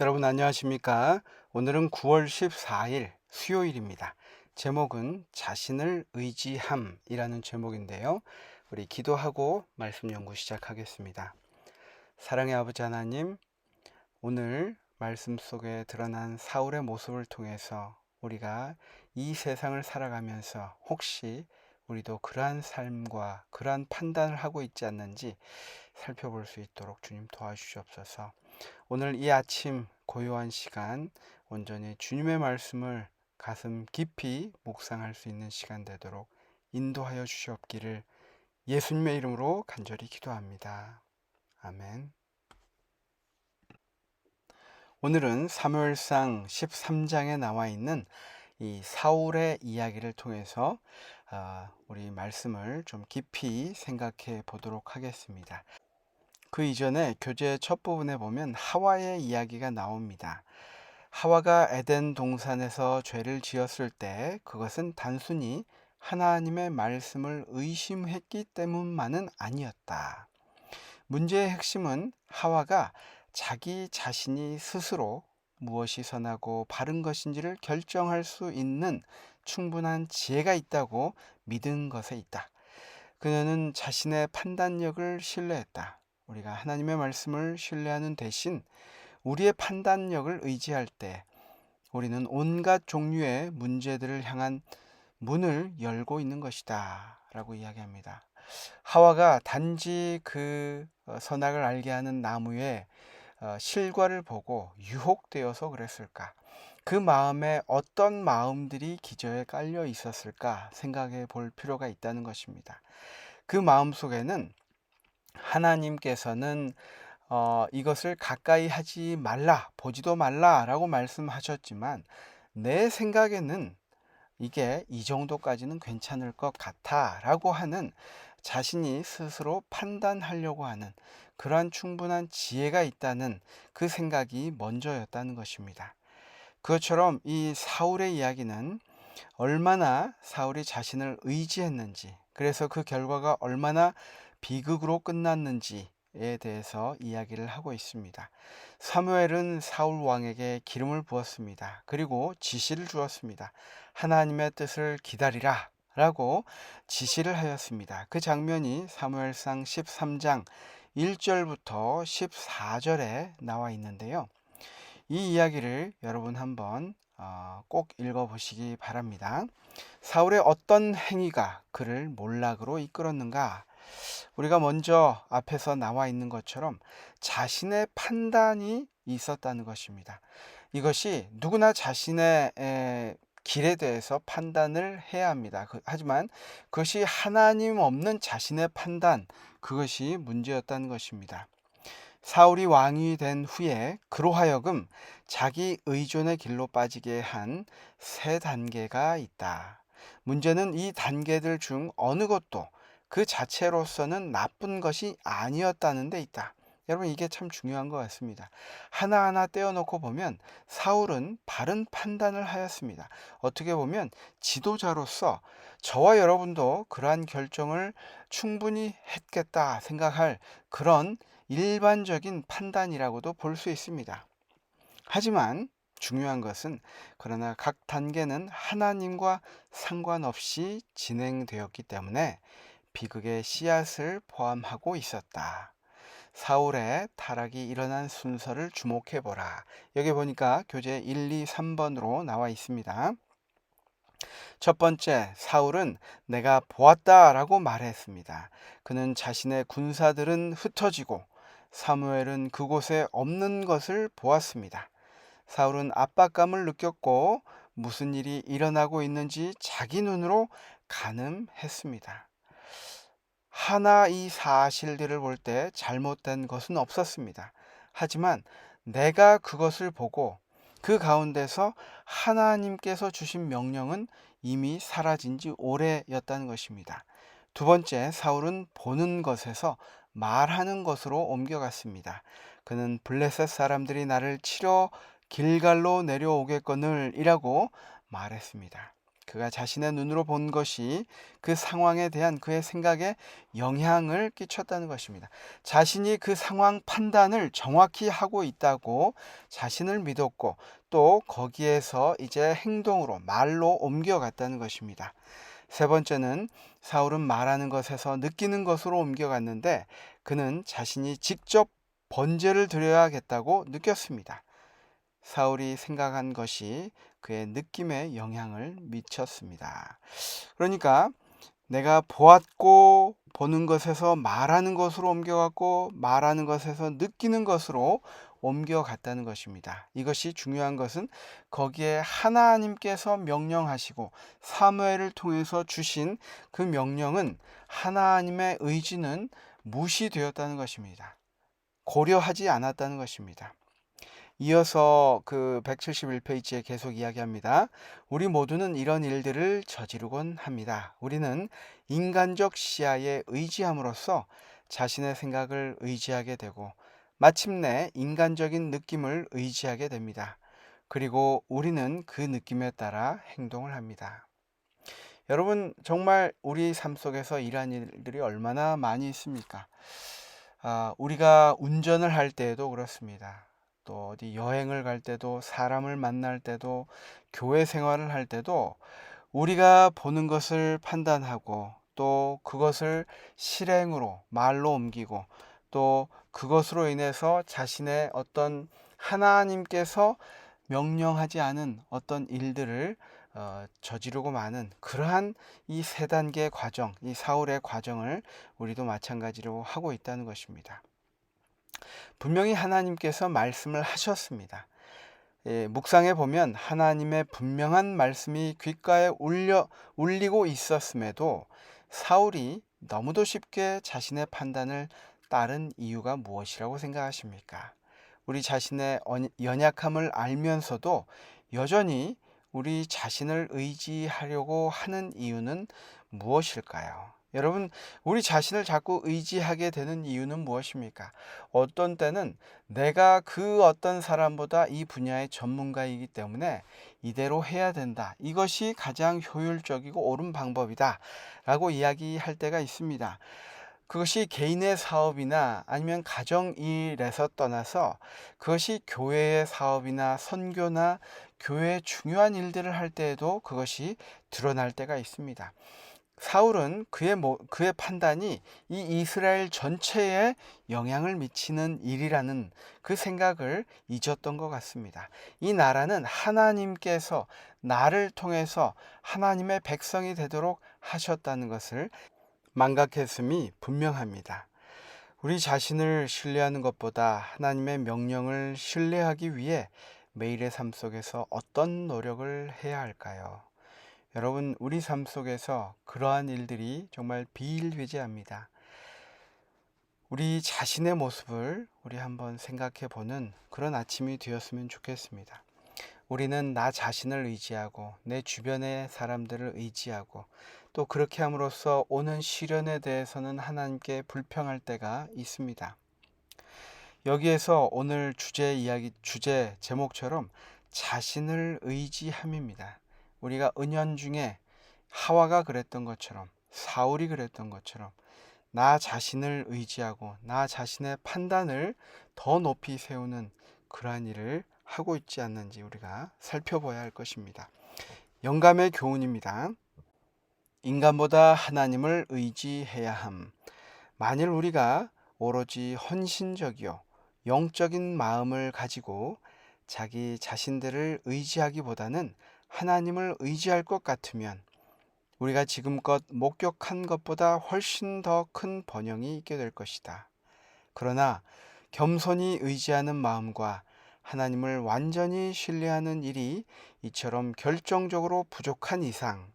여러분 안녕하십니까? 오늘은 9월 14일 수요일입니다. 제목은 자신을 의지함이라는 제목인데요. 우리 기도하고 말씀 연구 시작하겠습니다. 사랑의 아버지 하나님, 오늘 말씀 속에 드러난 사울의 모습을 통해서 우리가 이 세상을 살아가면서 혹시 우리도 그러한 삶과 그러한 판단을 하고 있지 않는지 살펴볼 수 있도록 주님 도와주시옵소서. 오늘 이 아침 고요한 시간 온전히 주님의 말씀을 가슴 깊이 묵상할 수 있는 시간 되도록 인도하여 주시옵기를 예수님의 이름으로 간절히 기도합니다. 아멘. 오늘은 사무엘상 13장에 나와 있는 이 사울의 이야기를 통해서 아, 우리 말씀을 좀 깊이 생각해 보도록 하겠습니다. 그 이전에 교재 첫 부분에 보면 하와의 이야기가 나옵니다. 하와가 에덴 동산에서 죄를 지었을 때 그것은 단순히 하나님의 말씀을 의심했기 때문만은 아니었다. 문제의 핵심은 하와가 자기 자신이 스스로 무엇이 선하고 바른 것인지를 결정할 수 있는 충분한 지혜가 있다고 믿은 것에 있다. 그녀는 자신의 판단력을 신뢰했다. 우리가 하나님의 말씀을 신뢰하는 대신 우리의 판단력을 의지할 때 우리는 온갖 종류의 문제들을 향한 문을 열고 있는 것이다. 라고 이야기합니다. 하와가 단지 그 어, 선악을 알게 하는 나무의 어, 실과를 보고 유혹되어서 그랬을까? 그 마음에 어떤 마음들이 기저에 깔려 있었을까 생각해 볼 필요가 있다는 것입니다. 그 마음 속에는 하나님께서는 어, 이것을 가까이 하지 말라, 보지도 말라라고 말씀하셨지만 내 생각에는 이게 이 정도까지는 괜찮을 것 같아라고 하는 자신이 스스로 판단하려고 하는 그러한 충분한 지혜가 있다는 그 생각이 먼저였다는 것입니다. 그것처럼 이 사울의 이야기는 얼마나 사울이 자신을 의지했는지, 그래서 그 결과가 얼마나 비극으로 끝났는지에 대해서 이야기를 하고 있습니다. 사무엘은 사울 왕에게 기름을 부었습니다. 그리고 지시를 주었습니다. 하나님의 뜻을 기다리라 라고 지시를 하였습니다. 그 장면이 사무엘상 13장 1절부터 14절에 나와 있는데요. 이 이야기를 여러분 한번 어, 꼭 읽어보시기 바랍니다. 사울의 어떤 행위가 그를 몰락으로 이끌었는가? 우리가 먼저 앞에서 나와 있는 것처럼 자신의 판단이 있었다는 것입니다. 이것이 누구나 자신의 길에 대해서 판단을 해야 합니다. 그, 하지만 그것이 하나님 없는 자신의 판단, 그것이 문제였다는 것입니다. 사울이 왕이 된 후에 그로 하여금 자기 의존의 길로 빠지게 한 세 단계가 있다. 문제는 이 단계들 중 어느 것도 그 자체로서는 나쁜 것이 아니었다는 데 있다. 여러분 이게 참 중요한 것 같습니다. 하나하나 떼어놓고 보면 사울은 바른 판단을 하였습니다. 어떻게 보면 지도자로서 저와 여러분도 그러한 결정을 충분히 했겠다 생각할 그런 일반적인 판단이라고도 볼 수 있습니다. 하지만 중요한 것은 그러나 각 단계는 하나님과 상관없이 진행되었기 때문에 비극의 씨앗을 포함하고 있었다. 사울의 타락이 일어난 순서를 주목해 보라. 여기 보니까 교재 1, 2, 3번으로 나와 있습니다. 첫 번째, 사울은 내가 보았다라고 말했습니다. 그는 자신의 군사들은 흩어지고 사무엘은 그곳에 없는 것을 보았습니다. 사울은 압박감을 느꼈고 무슨 일이 일어나고 있는지 자기 눈으로 가늠했습니다. 하나 이 사실들을 볼 때 잘못된 것은 없었습니다. 하지만 내가 그것을 보고 그 가운데서 하나님께서 주신 명령은 이미 사라진 지 오래였다는 것입니다. 두 번째, 사울은 보는 것에서 말하는 것으로 옮겨갔습니다. 그는 블레셋 사람들이 나를 치러 길갈로 내려오겠거늘 이라고 말했습니다. 그가 자신의 눈으로 본 것이 그 상황에 대한 그의 생각에 영향을 끼쳤다는 것입니다. 자신이 그 상황 판단을 정확히 하고 있다고 자신을 믿었고 또 거기에서 이제 행동으로 말로 옮겨갔다는 것입니다. 세 번째는 사울은 말하는 것에서 느끼는 것으로 옮겨갔는데 그는 자신이 직접 번제를 드려야겠다고 느꼈습니다. 사울이 생각한 것이 그의 느낌에 영향을 미쳤습니다. 그러니까 내가 보았고 보는 것에서 말하는 것으로 옮겨갔고 말하는 것에서 느끼는 것으로 옮겨갔다는 것입니다. 이것이 중요한 것은 거기에 하나님께서 명령하시고 사무엘을 통해서 주신 그 명령은 하나님의 의지는 무시되었다는 것입니다. 고려하지 않았다는 것입니다. 이어서 그 171페이지에 계속 이야기합니다. 우리 모두는 이런 일들을 저지르곤 합니다. 우리는 인간적 시야에 의지함으로써 자신의 생각을 의지하게 되고 마침내 인간적인 느낌을 의지하게 됩니다. 그리고 우리는 그 느낌에 따라 행동을 합니다. 여러분, 정말 우리 삶 속에서 이러한 일들이 얼마나 많이 있습니까? 아, 우리가 운전을 할 때에도 그렇습니다. 또 어디 여행을 갈 때도 사람을 만날 때도 교회 생활을 할 때도 우리가 보는 것을 판단하고 또 그것을 실행으로 말로 옮기고 또 그것으로 인해서 자신의 어떤 하나님께서 명령하지 않은 어떤 일들을 어, 저지르고 마는 그러한 이 세 단계 과정, 이 사울의 과정을 우리도 마찬가지로 하고 있다는 것입니다. 분명히 하나님께서 말씀을 하셨습니다. 예, 묵상해 보면 하나님의 분명한 말씀이 귓가에 울려 울리고 있었음에도 사울이 너무도 쉽게 자신의 판단을 따른 이유가 무엇이라고 생각하십니까? 우리 자신의 연약함을 알면서도 여전히 우리 자신을 의지하려고 하는 이유는 무엇일까요? 여러분, 우리 자신을 자꾸 의지하게 되는 이유는 무엇입니까? 어떤 때는 내가 그 어떤 사람보다 이 분야의 전문가이기 때문에 이대로 해야 된다. 이것이 가장 효율적이고 옳은 방법이다. 라고 이야기할 때가 있습니다. 그것이 개인의 사업이나 아니면 가정 일에서 떠나서 그것이 교회의 사업이나 선교나 교회의 중요한 일들을 할 때에도 그것이 드러날 때가 있습니다. 사울은 그의, 그의 판단이 이 이스라엘 전체에 영향을 미치는 일이라는 그 생각을 잊었던 것 같습니다. 이 나라는 하나님께서 나를 통해서 하나님의 백성이 되도록 하셨다는 것을 망각했음이 분명합니다. 우리 자신을 신뢰하는 것보다 하나님의 명령을 신뢰하기 위해 매일의 삶 속에서 어떤 노력을 해야 할까요? 여러분, 우리 삶 속에서 그러한 일들이 정말 비일비재합니다. 우리 자신의 모습을 우리 한번 생각해 보는 그런 아침이 되었으면 좋겠습니다. 우리는 나 자신을 의지하고 내 주변의 사람들을 의지하고 또 그렇게 함으로써 오는 시련에 대해서는 하나님께 불평할 때가 있습니다. 여기에서 오늘 주제 이야기 주제 제목처럼 자신을 의지함입니다. 우리가 은연중에 하와가 그랬던 것처럼 사울이 그랬던 것처럼 나 자신을 의지하고 나 자신의 판단을 더 높이 세우는 그러한 일을 하고 있지 않는지 우리가 살펴봐야 할 것입니다. 영감의 교훈입니다. 인간보다 하나님을 의지해야 함. 만일 우리가 오로지 헌신적이요 영적인 마음을 가지고 자기 자신들을 의지하기보다는 하나님을 의지할 것 같으면 우리가 지금껏 목격한 것보다 훨씬 더 큰 번영이 있게 될 것이다. 그러나 겸손히 의지하는 마음과 하나님을 완전히 신뢰하는 일이 이처럼 결정적으로 부족한 이상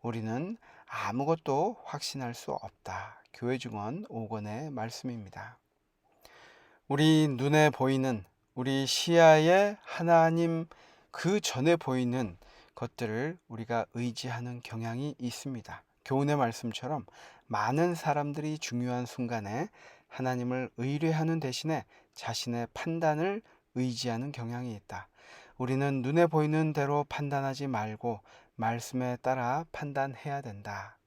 우리는 아무것도 확신할 수 없다. 교회 증언 5권의 말씀입니다. 우리 눈에 보이는 우리 시야에 하나님 그 전에 보이는 것들을 우리가 의지하는 경향이 있습니다. 교훈의 말씀처럼 많은 사람들이 중요한 순간에 하나님을 의뢰하는 대신에 자신의 판단을 의지하는 경향이 있다. 우리는 눈에 보이는 대로 판단하지 말고 말씀에 따라 판단해야 된다.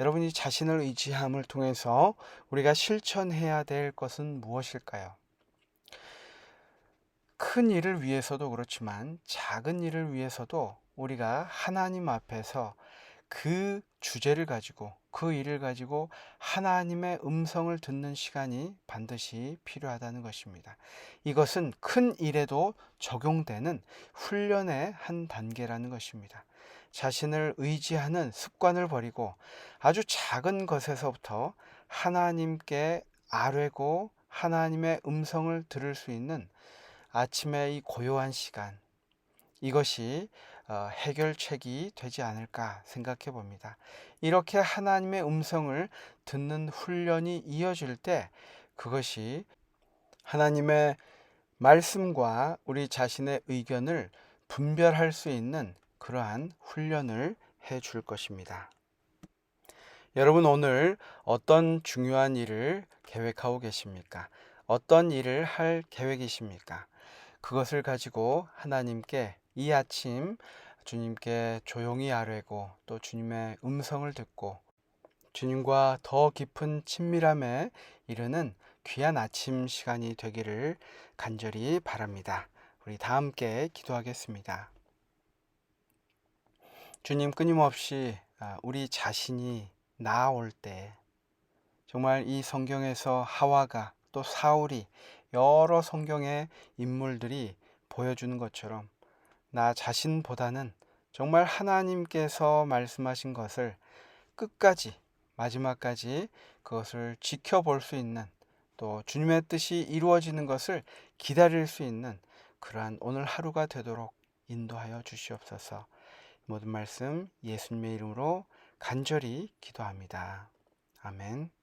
여러분이 자신을 의지함을 통해서 우리가 실천해야 될 것은 무엇일까요? 큰 일을 위해서도 그렇지만 작은 일을 위해서도 우리가 하나님 앞에서 그 주제를 가지고 그 일을 가지고 하나님의 음성을 듣는 시간이 반드시 필요하다는 것입니다. 이것은 큰 일에도 적용되는 훈련의 한 단계라는 것입니다. 자신을 의지하는 습관을 버리고 아주 작은 것에서부터 하나님께 아뢰고 하나님의 음성을 들을 수 있는 아침의 이 고요한 시간 이것이 어, 해결책이 되지 않을까 생각해 봅니다. 이렇게 하나님의 음성을 듣는 훈련이 이어질 때 그것이 하나님의 말씀과 우리 자신의 의견을 분별할 수 있는 그러한 훈련을 해 줄 것입니다. 여러분 오늘 어떤 중요한 일을 계획하고 계십니까? 어떤 일을 할 계획이십니까? 그것을 가지고 하나님께 이 아침 주님께 조용히 아뢰고 또 주님의 음성을 듣고 주님과 더 깊은 친밀함에 이르는 귀한 아침 시간이 되기를 간절히 바랍니다. 우리 다 함께 기도하겠습니다. 주님 끊임없이 아, 우리 자신이 나아올 때 정말 이 성경에서 하와가 또 사울이 여러 성경의 인물들이 보여주는 것처럼 나 자신보다는 정말 하나님께서 말씀하신 것을 끝까지 마지막까지 그것을 지켜볼 수 있는 또 주님의 뜻이 이루어지는 것을 기다릴 수 있는 그러한 오늘 하루가 되도록 인도하여 주시옵소서. 모든 말씀 예수님의 이름으로 간절히 기도합니다. 아멘.